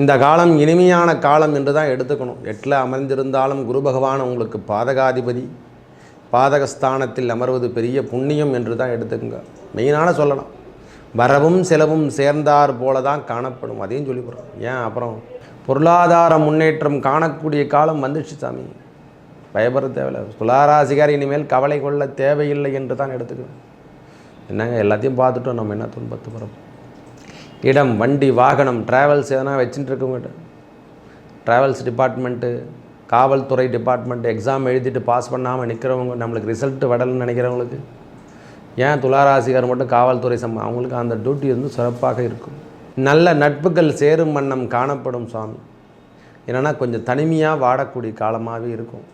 இந்த காலம் இனிமையான காலம் என்று தான் எடுத்துக்கணும். எட்டில் அமர்ந்திருந்தாலும் குரு பகவான் உங்களுக்கு பாதகாதிபதி பாதகஸ்தானத்தில் அமர்வது பெரிய புண்ணியம் என்று தான் எடுத்துக்கோங்க. மெயினான சொல்லலாம் வரவும் செலவும் சேர்ந்தார் போல தான் காணப்படும். அதையும் சொல்லி போகிறோம் ஏன்? அப்புறம் பொருளாதார முன்னேற்றம் காணக்கூடிய காலம் வந்துடுச்சு சாமி. பயப்பட தேவையில்லை. துளாராசிகாரி இனிமேல் கவலை கொள்ள தேவையில்லை என்று தான் எடுத்துக்கிறேன் என்னங்க எல்லாத்தையும் பார்த்துட்டோம். நம்ம என்ன துன்பத்து போகிறோம் இடம் வண்டி வாகனம் ட்ராவல்ஸ் எதனா வச்சுட்டு இருக்கவங்க ட்ராவல்ஸ் டிபார்ட்மெண்ட்டு காவல்துறை டிபார்ட்மெண்ட் எக்ஸாம் எழுதிட்டு பாஸ் பண்ணாமல் நிற்கிறவங்க நம்மளுக்கு ரிசல்ட் வரலன்னு நினைக்கிறவங்களுக்கு? ஏன் துளாராசிகார் மட்டும் காவல்துறை சம்ம அவங்களுக்கு அந்த டியூட்டி வந்து சிறப்பாக இருக்கும். நல்ல நட்புகள் சேரும் வண்ணம் காணப்படும் சுவாமி. என்னென்னா கொஞ்சம் தனிமையாக வாடக்கூடிய காலமாகவே இருக்கும்.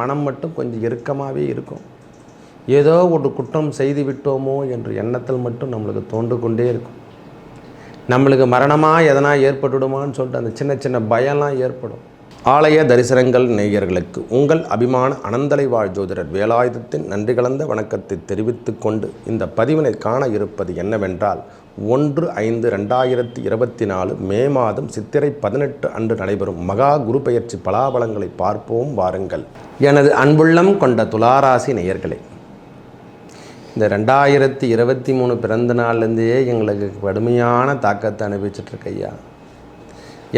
மனம் மட்டும் கொஞ்சம் இறுக்கமாகவே இருக்கும். ஏதோ ஒரு குற்றம் செய்து விட்டோமோ என்ற எண்ணத்தில் மட்டும் நம்மளுக்கு தோன்று கொண்டே இருக்கும். நம்மளுக்கு மரணமாக எதனா ஏற்பட்டுடுமான்னு சொல்லிட்டு அந்த சின்ன சின்ன பயம்லாம் ஏற்படும். ஆலய தரிசனங்கள் நேயர்களுக்கு உங்கள் அபிமான அனந்தலை வாழ் ஜோதிடர் வேலாயுதத்தின் நன்றி கலந்த வணக்கத்தை தெரிவித்து கொண்டு இந்த பதிவினை காண இருப்பது என்னவென்றால் ஒன்று ஐந்து ரெண்டாயிரத்தி இருபத்தி நாலு மே மாதம் சித்திரை பதினெட்டு அன்று நடைபெறும் மகா குரு பயிற்சி பலாபலங்களை பார்ப்போம் வாருங்கள். எனது அன்புள்ளம் கொண்ட துளாராசி நேயர்களே இந்த ரெண்டாயிரத்தி இருபத்தி மூணு பிறந்த நாள்லேருந்தே எங்களுக்கு கடுமையான தாக்கத்தை அனுபவிச்சிட்ருக்கு ஐயா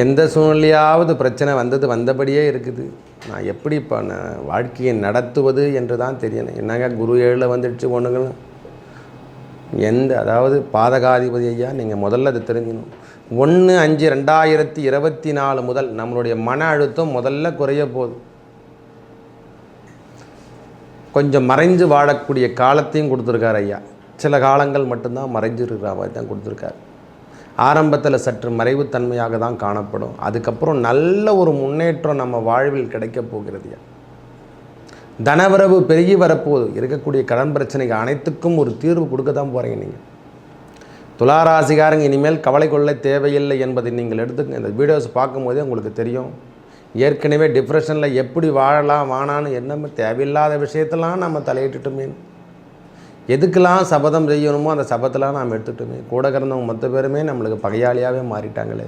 எந்த சூழ்நிலையாவது பிரச்சனை வந்தது வந்தபடியே இருக்குது. நான் எப்படி இப்போ நான் வாழ்க்கையை நடத்துவது என்று தான் தெரியணும் என்னங்க குரு ஏழில் வந்துடுச்சு ஒன்றுங்களும் எந்த அதாவது பாதகாதிபதி ஐயா நீங்கள் முதல்ல அதை தெரிஞ்சுக்கணும். ஒன்று அஞ்சு ரெண்டாயிரத்தி இருபத்தி நாலு முதல் நம்மளுடைய மன அழுத்தம் முதல்ல குறைய போகுது. கொஞ்சம் மறைஞ்சு வாழக்கூடிய காலத்தையும் கொடுத்துருக்காரு ஐயா. சில காலங்கள் மட்டும்தான் மறைஞ்சு இருக்கிற மாதிரி தான் கொடுத்துருக்காரு. ஆரம்பத்தில் சற்று மறைவுத்தன்மையாக தான் காணப்படும். அதுக்கப்புறம் நல்ல ஒரு முன்னேற்றம் நம்ம வாழ்வில் கிடைக்கப் போகிறது ஐயா. தனவரவு பெருகி வரப்போது இருக்கக்கூடிய கடன் பிரச்சனைகள் அனைத்துக்கும் ஒரு தீர்வு கொடுக்க தான் போகிறீங்க நீங்கள் துளாராசிகாரங்க இனிமேல் கவலை கொள்ள தேவையில்லை என்பதை நீங்கள் எடுத்துக்க இந்த வீடியோஸ் பார்க்கும்போதே உங்களுக்கு தெரியும். ஏற்கனவே டிப்ரெஷனில் எப்படி வாழலாம் வானான்னு என்னமோ தேவையில்லாத விஷயத்தெல்லாம் நம்ம தலையிட்டுட்டுமே. எதுக்கெல்லாம் சபதம் செய்யணுமோ அந்த சபத்தெல்லாம் நாம் எடுத்துட்டோமே. கூட கிடந்தவங்க மொத்த பேருமே நம்மளுக்கு பகையாளியாகவே மாறிட்டாங்களே.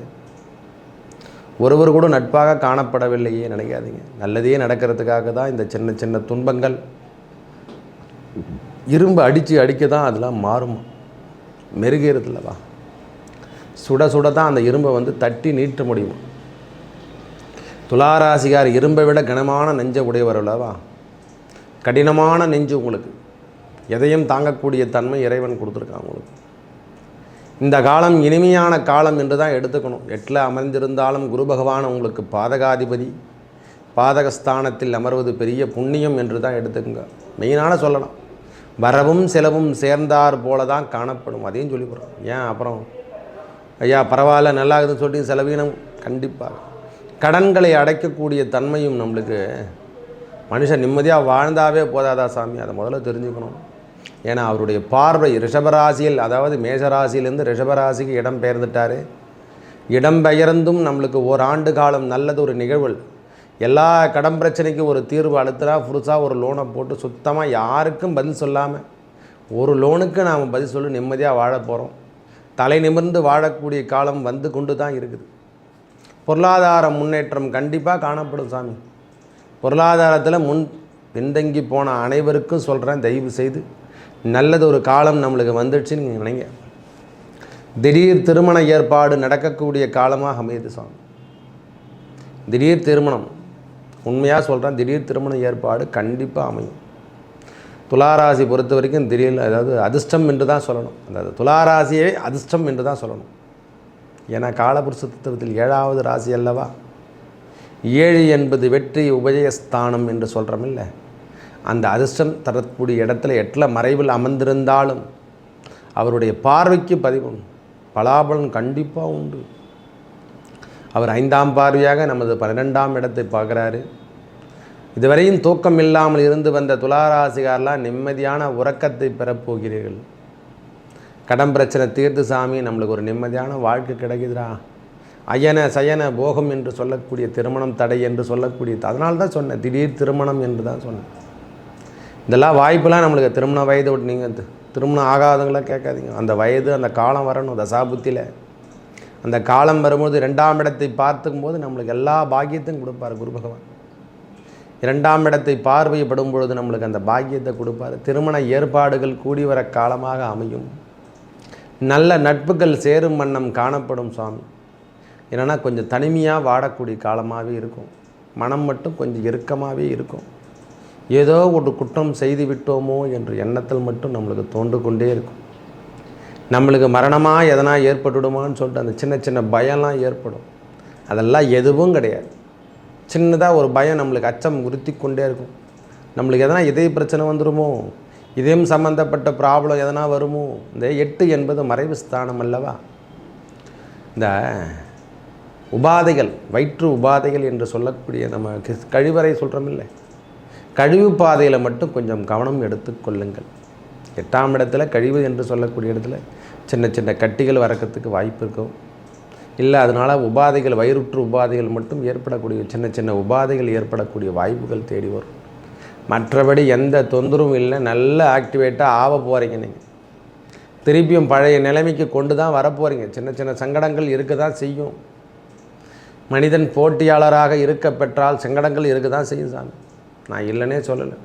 ஒருவர் கூட நட்பாக காணப்படவில்லையே நினைக்காதீங்க. நல்லதே நடக்கிறதுக்காக தான் இந்த சின்ன சின்ன துன்பங்கள் இரும்பு அடித்து அடிக்க தான் அதெல்லாம் மாறுமா. மெருகேறதில்லவா? சுட சுட தான் அந்த இரும்பை வந்து தட்டி நீட்ட முடியும். துளாராசிகார் இரும்பை விட கனமான நெஞ்ச உடையவர் அல்லவா? கடினமான நெஞ்சு உங்களுக்கு. எதையும் தாங்கக்கூடிய தன்மை இறைவன் கொடுத்துருக்கான் உங்களுக்கு. இந்த காலம் இனிமையான காலம் என்று தான் எடுத்துக்கணும். எட்டில் அமர்ந்திருந்தாலும் குரு பகவான் உங்களுக்கு பாதகாதிபதி. பாதகஸ்தானத்தில் அமர்வது பெரிய புண்ணியம் என்று தான் எடுத்துக்கோங்க. மெயினான சொல்லலாம் வரவும் செலவும் சேர்ந்தார் போல தான் காணப்படும். அதையும் சொல்லி போகிறோம் ஏன்? அப்புறம் ஐயா பரவாயில்ல நல்லா இருக்குதுன்னு சொல்லிட்டு செலவீனம். கண்டிப்பாக கடன்களை அடைக்கக்கூடிய தன்மையும் நம்மளுக்கு மனுஷன் நிம்மதியாக வாழ்ந்தாவே போதாதா சாமி? அதை முதல்ல தெரிஞ்சுக்கணும். ஏன்னா அவருடைய பார்வை ரிஷபராசியில் அதாவது மேஷராசியிலேருந்து ரிஷபராசிக்கு இடம் பெயர்ந்துட்டார். இடம் பெயர்ந்தும் நம்மளுக்கு ஓராண்டு காலம் நல்லது ஒரு நிகழ்வு எல்லா கடன் பிரச்சனைக்கும் ஒரு தீர்வு அழுத்தலாம் புதுசாக ஒரு லோனை போட்டு சுத்தமாக யாருக்கும் பதில் சொல்லாமல் ஒரு லோனுக்கு நாம் பதில் சொல்லி நிம்மதியாக வாழ போகிறோம் தலை நிமிர்ந்து வாழக்கூடிய காலம் வந்து கொண்டு தான் இருக்குது. பொருளாதார முன்னேற்றம் கண்டிப்பாக காணப்படும் சாமி. பொருளாதாரத்தில் முன் பின்தங்கி போன அனைவருக்கும் சொல்கிறேன் தயவு செய்து. நல்லது ஒரு காலம் நம்மளுக்கு வந்துடுச்சுன்னு நீங்கள் நினைங்க. திடீர் திருமண ஏற்பாடு நடக்கக்கூடிய காலமாக அமையுது சாமி. திடீர் திருமணம். உண்மையாக சொல்கிறேன் திடீர் திருமண ஏற்பாடு கண்டிப்பாக அமையும். துளாராசி பொறுத்த வரைக்கும் திடீர் அதாவது அதிர்ஷ்டம் என்று தான் சொல்லணும். அதாவது துளாராசியே அதிர்ஷ்டம் என்று தான் சொல்லணும். ஏன்னா காலபுருஷ தத்துவத்தில் ஏழாவது ராசி அல்லவா? ஏழு என்பது வெற்றி உபஜயஸ்தானம் என்று சொல்கிறோமில்ல அந்த அதிர்ஷ்டம் தரக்கூடிய இடத்துல எட்டில் மறைவில் அமர்ந்திருந்தாலும் அவருடைய பார்வைக்கு பதிவும் பலாபலன் கண்டிப்பாக உண்டு. அவர் ஐந்தாம் பார்வையாக நமது பன்னிரெண்டாம் இடத்தை பார்க்குறாரு. இதுவரையும் தூக்கம் இல்லாமல் இருந்து வந்த துளாராசிகாரெலாம் நிம்மதியான உறக்கத்தை பெறப்போகிறீர்கள். கடன் பிரச்சனை தீர்த்து சாமி நம்மளுக்கு ஒரு நிம்மதியான வாழ்க்கை கிடைக்குதுடா. அயன சயன போகம் என்று சொல்லக்கூடிய திருமணம் தடை என்று சொல்லக்கூடிய அதனால தான் சொன்னேன் திடீர் திருமணம் என்று தான் சொன்னேன். இதெல்லாம் வாய்ப்புலாம் நம்மளுக்கு திருமண வயது விட்டு நீங்கள் திருமணம் ஆகாதவங்களாம் கேட்காதீங்க. அந்த வயது அந்த காலம் வரணும் தசாபுத்தியில். அந்த காலம் வரும்போது ரெண்டாம் இடத்தை பார்த்துக்கும்போது நம்மளுக்கு எல்லா பாக்கியத்தையும் கொடுப்பார் குரு பகவான். இரண்டாம் இடத்தை பார்வைப்படும் பொழுது நம்மளுக்கு அந்த பாக்கியத்தை கொடுப்பார். திருமண ஏற்பாடுகள் கூடி வர காலமாக அமையும். நல்ல நட்புகள் சேரும் வண்ணம் காணப்படும் சுவாமி. என்னென்னா கொஞ்சம் தனிமையாக வாடக்கூடிய காலமாகவே இருக்கும். மனம் மட்டும் கொஞ்சம் இறுக்கமாகவே இருக்கும். ஏதோ ஒரு குற்றம் செய்து விட்டோமோ என்ற எண்ணத்தில் மட்டும் நம்மளுக்கு தோன்று கொண்டே இருக்கும். நம்மளுக்கு மரணமாக எதனா ஏற்பட்டுடுமான்னு சொல்லிட்டு அந்த சின்ன சின்ன பயம்லாம் ஏற்படும். அதெல்லாம் எதுவும் கிடையாது. சின்னதாக ஒரு பயம் நம்மளுக்கு அச்சம் உறுத்தி கொண்டே இருக்கும். நம்மளுக்கு எதனா இதய பிரச்சனை வந்துடுமோ இதயம் சம்மந்தப்பட்ட ப்ராப்ளம் எதனா வருமோ? இந்த எட்டு என்பது மறைவு ஸ்தானம் அல்லவா? இந்த உபாதைகள் வயிற்று உபாதைகள் என்று சொல்லக்கூடிய நம்ம கழிவறை சொல்கிறோமில்ல கழிவு பாதையில் மட்டும் கொஞ்சம் கவனம் எடுத்துக்கொள்ளுங்கள் எட்டாம் இடத்துல கழிவு என்று சொல்லக்கூடிய இடத்துல சின்ன சின்ன கட்டிகள் வரக்கிறதுக்கு வாய்ப்பு இருக்கும். இல்லை அதனால் உபாதைகள் வயிறுற்று உபாதைகள் மட்டும் ஏற்படக்கூடிய சின்ன சின்ன உபாதைகள் ஏற்படக்கூடிய வாய்ப்புகள் தேடி வரும். மற்றபடி எந்த தொந்தரவும் இல்லை. நல்ல ஆக்டிவேட்டாக ஆக போகிறீங்க நீங்கள் திருப்பியும் பழைய நிலைமைக்கு கொண்டு தான் வரப்போகிறீங்க சின்ன சின்ன சங்கடங்கள் இருக்க தான் செய்யும். மனிதன் போட்டியாளராக இருக்க பெற்றால் சங்கடங்கள் இருக்க தான் செய்யும் சாமி. நான் இல்லைன்னே சொல்லலை.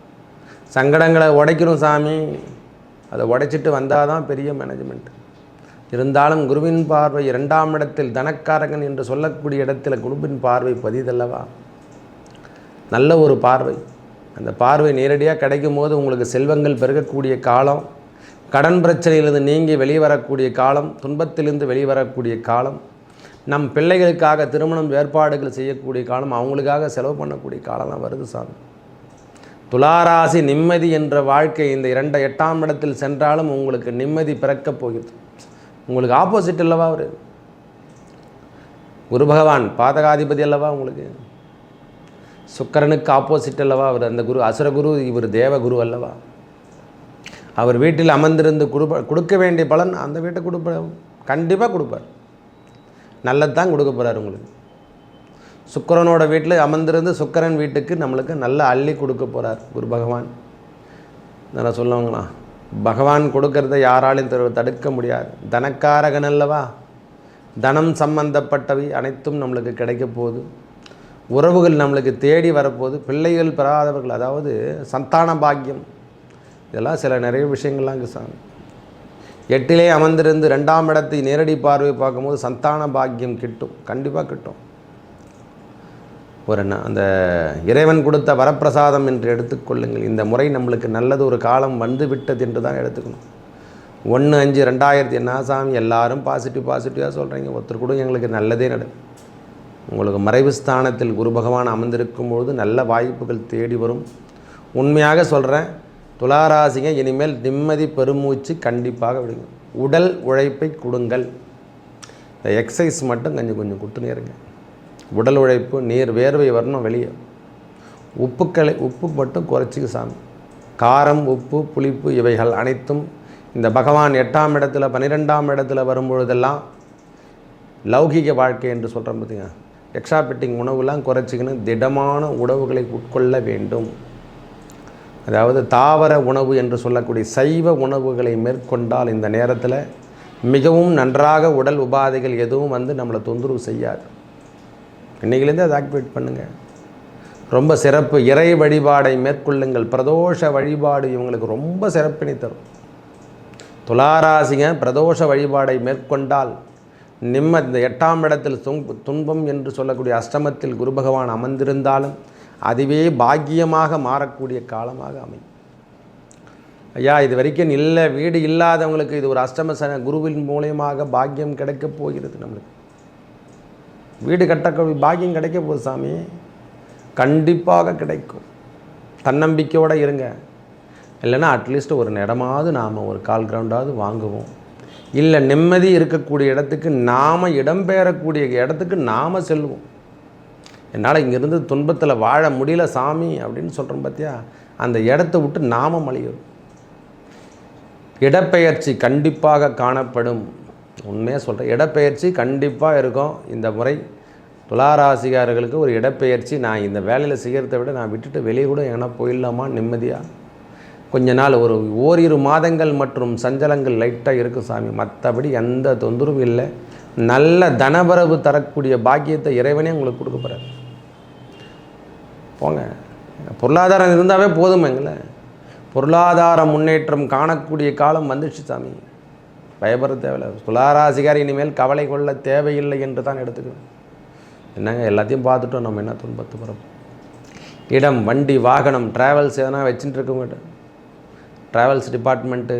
சங்கடங்களை உடைக்கணும் சாமி. அதை உடைச்சிட்டு வந்தால் தான் பெரிய மேனேஜ்மெண்ட் இருந்தாலும் குருவின் பார்வை இரண்டாம் இடத்தில் தனக்காரகன் என்று சொல்லக்கூடிய இடத்துல குருவின் பார்வை பதிதல்லவா? நல்ல ஒரு பார்வை. அந்த பார்வை நேரடியாக கிடைக்கும் போது உங்களுக்கு செல்வங்கள் பெருகக்கூடிய காலம் கடன் பிரச்சனையிலிருந்து நீங்கி வெளிவரக்கூடிய காலம் துன்பத்திலிருந்து வெளிவரக்கூடிய காலம் நம் பிள்ளைகளுக்காக திருமணம் ஏற்பாடுகள் செய்யக்கூடிய காலம் அவங்களுக்காக செலவு பண்ணக்கூடிய காலம்லாம் வருது சாமி. துளாராசி நிம்மதி என்ற வாழ்க்கை இந்த இரண்டு எட்டாம் இடத்தில் சென்றாலும் உங்களுக்கு நிம்மதி பிறக்கப் போகிறது. உங்களுக்கு ஆப்போசிட் அல்லவா அவர்? குரு பகவான் பாதகாதிபதி அல்லவா உங்களுக்கு? சுக்கரனுக்கு ஆப்போசிட் அல்லவா? அவர் அந்த குரு அசுரகுரு இவர் தேவகுரு அல்லவா? அவர் வீட்டில் அமர்ந்திருந்து கொடுப்ப கொடுக்க வேண்டிய பலன் அந்த வீட்டை கொடுப்ப கண்டிப்பாக கொடுப்பார். நல்லதுதான் கொடுக்க போகிறார் உங்களுக்கு. சுக்கரனோட வீட்டில் அமர்ந்திருந்து சுக்கரன் வீட்டுக்கு நம்மளுக்கு நல்ல அள்ளி கொடுக்க போகிறார் குரு பகவான். நான் சொல்லுவாங்களா? பகவான் கொடுக்கறத யாராலையும் தடுக்க முடியாது. தனக்காரகன் அல்லவா? தனம் சம்பந்தப்பட்டவை அனைத்தும் நம்மளுக்கு கிடைக்க போகுது. உறவுகள் நம்மளுக்கு தேடி வரப்போது பிள்ளைகள் பெறாதவர்கள் அதாவது சந்தான பாக்கியம். இதெல்லாம் சில நிறைய விஷயங்கள்லாம் இருக்கு சாமி. எட்டிலே அமர்ந்திருந்து ரெண்டாம் இடத்தை நேரடி பார்வை பார்க்கும்போது சந்தான பாக்கியம் கிட்டும். கண்டிப்பாக கிட்டும். ஒரு என்ன அந்த இறைவன் கொடுத்த வரப்பிரசாதம் என்று எடுத்துக்கொள்ளுங்கள் இந்த முறை நம்மளுக்கு நல்லது ஒரு காலம் வந்து விட்டது என்று தான் எடுத்துக்கணும். ஒன்று அஞ்சு ரெண்டாயிரத்தி என்ன சாமி எல்லாரும் பாசிட்டிவ் பாசிட்டிவாக சொல்கிறீங்க ஒருத்தர் கூட எங்களுக்கு நல்லதே நடக்கும் உங்களுக்கு மறைவு ஸ்தானத்தில் குரு பகவான் அமர்ந்திருக்கும் பொழுது நல்ல வாய்ப்புகள் தேடி வரும். உண்மையாக சொல்கிறேன் துளாராசிங்க இனிமேல் நிம்மதி பெருமூச்சு கண்டிப்பாக விடுங்க. உடல் உழைப்பை கொடுங்கள். இந்த எக்ஸசைஸ் மட்டும் கொஞ்சம் கொஞ்சம் கொடுத்துனே இருங்க. உடல் உழைப்பு நீர் வேர்வை வரணும் வெளியே. உப்புக்களை உப்பு மட்டும் குறைச்சிக்க சாமி. காரம் உப்பு புளிப்பு இவைகள் அனைத்தும் இந்த பகவான் எட்டாம் இடத்துல பன்னிரெண்டாம் இடத்துல வரும்பொழுதெல்லாம் லௌகிக வாழ்க்கை என்று சொல்கிறோம் பார்த்தீங்க எக்ஸ்ட்ரா பெட்டிங் உணவுலாம் குறைச்சிக்கணும் திடமான உணவுகளை உட்கொள்ள வேண்டும். அதாவது தாவர உணவு என்று சொல்லக்கூடிய சைவ உணவுகளை மேற்கொண்டால் இந்த நேரத்தில் மிகவும் நன்றாக உடல் உபாதைகள் எதுவும் வந்து நம்மளை தொந்தரவு செய்யாது. இன்றைக்கிலேருந்து அதை ஆக்டிவேட் பண்ணுங்கள் ரொம்ப சிறப்பு இறை வழிபாடை மேற்கொள்ளுங்கள். பிரதோஷ வழிபாடு இவங்களுக்கு ரொம்ப சிறப்பினை தரும். துளாராசிங்க பிரதோஷ வழிபாடை மேற்கொண்டால் நிம்ம இந்த எட்டாம் இடத்தில் துன்பம் என்று சொல்லக்கூடிய அஷ்டமத்தில் குரு பகவான் அமர்ந்திருந்தாலும் அதுவே பாக்கியமாக மாறக்கூடிய காலமாக அமையும். ஐயா இது வரைக்கும் இல்லை வீடு இல்லாதவங்களுக்கு இது ஒரு அஷ்டம சன குருவின் மூலயமாக பாக்கியம் கிடைக்கப் போகிறது நம்மளுக்கு. வீடு கட்டக்கூடிய பாக்கியம் கிடைக்க போகுது சாமி. கண்டிப்பாக கிடைக்கும். தன்னம்பிக்கையோடு இருங்க. இல்லைன்னா அட்லீஸ்ட் ஒரு இடமாவது நாம் ஒரு கால் கிரவுண்டாவது வாங்குவோம். இல்லை நிம்மதி இருக்கக்கூடிய இடத்துக்கு நாம் இடம்பெயரக்கூடிய இடத்துக்கு நாம் செல்வோம். என்னால் இங்கேருந்து துன்பத்தில் வாழ முடியல சாமி அப்படின்னு சொல்கிறோம் பார்த்தியா அந்த இடத்த விட்டு நாம மலியும் இடப்பெயர்ச்சி கண்டிப்பாக காணப்படும். உண்மையாக சொல்கிறேன் இடப்பெயர்ச்சி கண்டிப்பாக இருக்கும். இந்த முறை துளாராசிகாரர்களுக்கு ஒரு இடப்பெயர்ச்சி நான் இந்த வேலையில் செய்கிறத விட நான் விட்டுட்டு வெளியே கூட எங்கன்னா போயிடலாமா? நிம்மதியாக கொஞ்ச நாள் ஒரு ஓரிரு மாதங்கள் மற்றும் சஞ்சலங்கள் லைட்டாக இருக்கும் சாமி. மற்றபடி எந்த தொந்தரவும் இல்லை. நல்ல தனபரவு தரக்கூடிய பாக்கியத்தை இறைவனே உங்களுக்கு கொடுக்க போகிறார் போங்க. பொருளாதாரம் இருந்தாவே போதுமேங்கள பொருளாதார முன்னேற்றம் காணக்கூடிய காலம் வந்துடுச்சு சாமி. பயப்பட தேவையில்லை. துளாராசிகார் இனிமேல் கவலை கொள்ள தேவையில்லை என்று தான் எடுத்துக்கணும். என்னங்க எல்லாத்தையும் பார்த்துட்டோம் நம்ம என்ன துன்பத்து போகிறோம் இடம் வண்டி வாகனம் ட்ராவல்ஸ் எதனா வச்சுட்டு இருக்கவங்க ட்ராவல்ஸ் டிபார்ட்மெண்ட்டு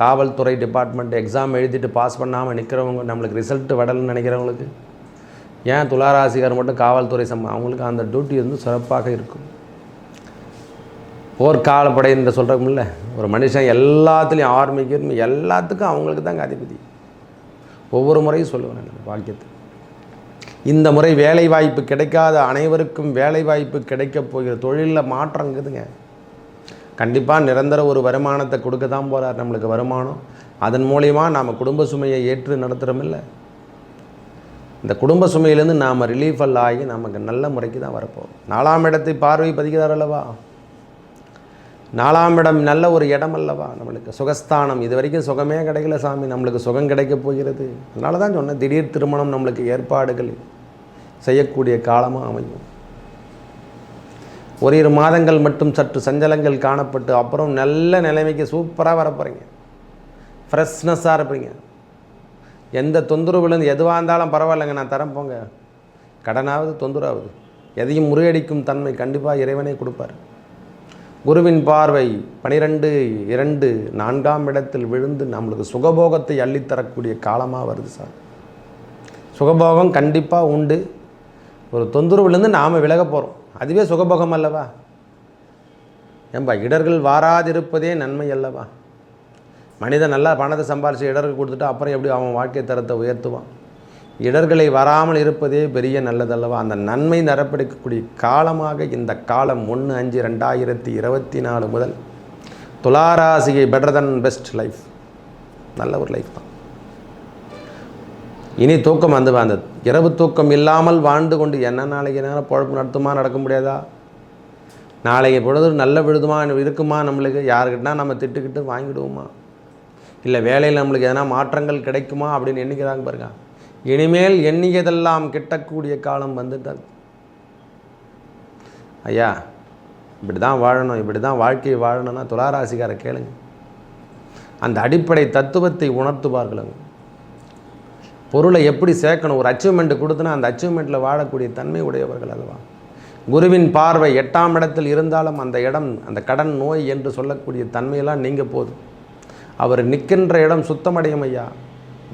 காவல்துறை டிபார்ட்மெண்ட் எக்ஸாம் எழுதிட்டு பாஸ் பண்ணாமல் நிற்கிறவங்க நம்மளுக்கு ரிசல்ட் வரலன்னு நினைக்கிறவங்களுக்கு ஏன் துளாராசிகார் மட்டும் காவல்துறை சம்ம அவங்களுக்கு அந்த டியூட்டி வந்து சிறப்பாக இருக்கும். போர்க்காலப்படை என்று சொல்கிறோம்ல ஒரு மனுஷன் எல்லாத்துலேயும் ஆர்மிக்கு எல்லாத்துக்கும் அவங்களுக்கு தாங்க அதிபதி. ஒவ்வொரு முறையும் சொல்லுவேன் நான் வாக்கியத்தை இந்த முறை வேலை வாய்ப்பு கிடைக்காத அனைவருக்கும் வேலை வாய்ப்பு கிடைக்கப் போகிற தொழிலில் மாற்றம் இருக்குதுங்க. கண்டிப்பாக நிரந்தர ஒரு வருமானத்தை கொடுக்க தான் போகிறார் நம்மளுக்கு வருமானம். அதன் மூலிமா நாம் குடும்ப சுமையை ஏற்று நடத்துகிறோமில்ல இந்த குடும்ப சுமையிலேருந்து நாம் ரிலீஃப் அல்ல ஆகி நமக்கு நல்ல முறைக்கு தான் வரப்போகும் நாலாம் இடத்தை பார்வை பதிக்கிறார் அல்லவா? நாலாம் இடம் நல்ல ஒரு இடம் அல்லவா? நம்மளுக்கு சுகஸ்தானம். இது வரைக்கும் சுகமே கிடைக்கல சாமி. நம்மளுக்கு சுகம் கிடைக்க போகிறது. அதனால தான் சொன்னேன் திடீர் திருமணம் நம்மளுக்கு ஏற்பாடுகள் செய்யக்கூடிய காலமாக அமையும். ஒரு மாதங்கள் மட்டும் சற்று சஞ்சலங்கள் காணப்பட்டு அப்புறம் நல்ல நிலைமைக்கு சூப்பராக வர போகிறீங்க ஃப்ரெஷ்னஸ்ஸாக இருப்பீங்க. எந்த தொந்தரவுலேருந்து எதுவாக இருந்தாலும் பரவாயில்லைங்க நான் தரேன் போங்க. கடனாவது தொந்தரவாகுது எதையும் முறியடிக்கும் தன்மை கண்டிப்பாக இறைவனே கொடுப்பார். குருவின் பார்வை பனிரெண்டு இரண்டு நான்காம் இடத்தில் விழுந்து நம்மளுக்கு சுகபோகத்தை அள்ளித்தரக்கூடிய காலமாக வருது சார். சுகபோகம் கண்டிப்பாக உண்டு. ஒரு தொந்தரவுலேருந்து நாம் விலக போகிறோம் அதுவே சுகபோகம் அல்லவா? ஏன்பா இடர்கள் வாராதிருப்பதே நன்மை அல்லவா? மனிதன் நல்லா பணத்தை சம்பாரித்து இடர்கள் கொடுத்துட்டு அப்புறம் எப்படி அவன் வாழ்க்கை தரத்தை உயர்த்துவான்? இடர்களை வராமல் இருப்பதே பெரிய நல்லதல்லவா? அந்த நன்மை நிரப்பெடுக்கக்கூடிய காலமாக இந்த காலம் ஒன்று அஞ்சு ரெண்டாயிரத்தி இருபத்தி நாலு முதல் துளாராசியை பெட்டர் தன் பெஸ்ட் லைஃப் நல்ல ஒரு லைஃப் தான். இனி தூக்கம் வந்து அந்த இரவு தூக்கம் இல்லாமல் வாழ்ந்து கொண்டு என்ன நாளைக்கு நேரம் பொழப்பு நடத்துமா நடக்க முடியாதா? நாளைக்கு பொழுது நல்ல விழுதுமா இருக்குமா நம்மளுக்கு? யாருக்கிட்டனா நம்ம திட்டுக்கிட்டு வாங்கிடுவோமா? இல்லை வேலையில் நம்மளுக்கு எதனா மாற்றங்கள் கிடைக்குமா அப்படின்னு எண்ணிக்கிறாங்க பாருங்க. இனிமேல் எண்ணியதெல்லாம் கிட்டக்கூடிய காலம் வந்துட்டது. ஐயா இப்படி தான் வாழணும் இப்படி தான் வாழ்க்கையை வாழணும்னா துளாராசிக்கார கேளுங்க. அந்த அடிப்படை தத்துவத்தை உணர்த்துவார்களுங்க பொருளை எப்படி சேர்க்கணும்? ஒரு அச்சீவ்மெண்ட் கொடுத்தனா அந்த அச்சீவ்மெண்ட்டில் வாழக்கூடிய தன்மை உடையவர்கள் அல்லவா? குருவின் பார்வை எட்டாம் இடத்தில் இருந்தாலும் அந்த இடம் அந்த கடன் நோய் என்று சொல்லக்கூடிய தன்மையெல்லாம் நீங்க போதும். அவர் நிற்கின்ற இடம் சுத்தமடையும் ஐயா.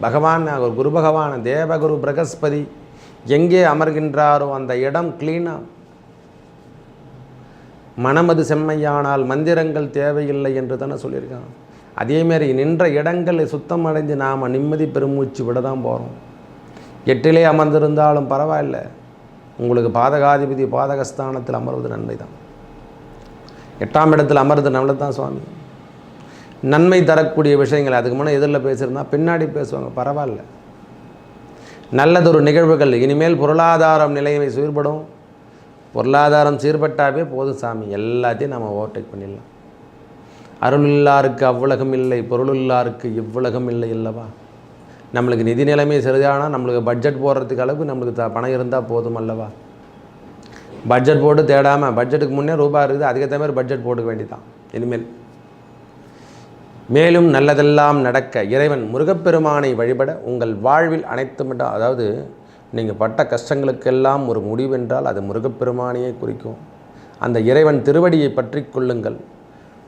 பகவான் அவர் குரு பகவான் தேவகுரு பிரகஸ்பதி எங்கே அமர்கின்றாரோ அந்த இடம் கிளீனாக மனமது செம்மையானால் மந்திரங்கள் தேவையில்லை என்று தானே சொல்லியிருக்கான். அதேமாரி நின்ற இடங்களை சுத்தமடைஞ்சு நாம் நிம்மதி பெருமூச்சு விட தான் போகிறோம் எட்டிலே அமர்ந்திருந்தாலும் பரவாயில்ல. உங்களுக்கு பாதகாதிபதி பாதகஸ்தானத்தில் அமர்வது நன்மை தான் எட்டாம் இடத்தில் அமர்வது நல்லது தான் சுவாமி. நன்மை தரக்கூடிய விஷயங்கள் அதுக்கு முன்னே எதிரில் பேசியிருந்தா பின்னாடி பேசுவாங்க பரவாயில்ல. நல்லதொரு நிகழ்வுகள் இனிமேல் பொருளாதாரம் நிலைமை சீர்படும். பொருளாதாரம் சீர்பட்டாவே போதும் சாமி. எல்லாத்தையும் நம்ம ஓவர்டேக் பண்ணிடலாம். அருளில்லாருக்கு அவ்வுலகம் இல்லை பொருளில்லாருக்கு இவ்வுலகம் இல்லை அல்லவா? நம்மளுக்கு நிதி நிலைமை சரிதானா? நம்மளுக்கு பட்ஜெட் போடுறதுக்கு அளவுக்கு நம்மளுக்கு த பணம் இருந்தால் போதும் அல்லவா? பட்ஜெட் போட்டு தேடாமல் பட்ஜெட்டுக்கு முன்னே ரூபா இருக்குது அதுக்கேற்ற மாதிரி பட்ஜெட் போட்டுக்க வேண்டியதான் இனிமேல். மேலும் நல்லதெல்லாம் நடக்க இறைவன் முருகப்பெருமானை வழிபட உங்கள் வாழ்வில் அனைத்துமிட்ட அதாவது நீங்கள் பட்ட கஷ்டங்களுக்கெல்லாம் ஒரு முடிவென்றால் அது முருகப்பெருமானையே குறிக்கும். அந்த இறைவன் திருவடியை பற்றி கொள்ளுங்கள்.